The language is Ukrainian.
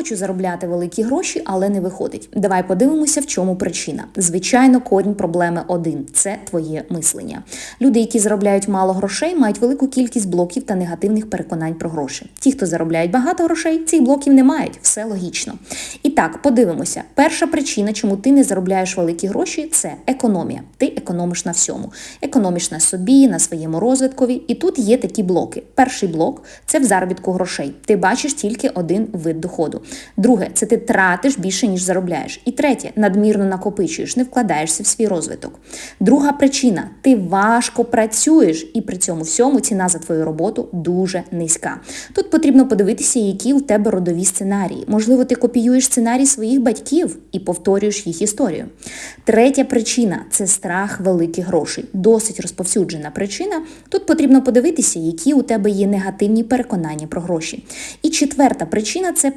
Хочу заробляти великі гроші, але не виходить. Давай подивимося, в чому причина. Звичайно, корінь проблеми один це твоє мислення. Люди, які заробляють мало грошей, мають велику кількість блоків та негативних переконань про гроші. Ті, хто заробляють багато грошей, цих блоків не мають. Все логічно. І так, подивимося. Перша причина, чому ти не заробляєш великі гроші, це економія. Ти економиш на всьому. Економиш на собі, на своєму розвиткові. І тут є такі блоки. Перший блок це в заробітку грошей. Ти бачиш тільки один вид доходу. Друге, це ти тратиш більше, ніж заробляєш. І третє, надмірно накопичуєш, не вкладаєшся в свій розвиток. Друга причина ти важко працюєш, і при цьому всьому ціна за твою роботу дуже низька. Тут потрібно подивитися, які у тебе родові сценарії. Можливо, ти копіюєш сценарій своїх батьків і повторюєш їх історію. Третя причина це страх великих грошей. Досить розповсюджена причина. Тут потрібно подивитися, які у тебе є негативні переконання про гроші. І четверта причина це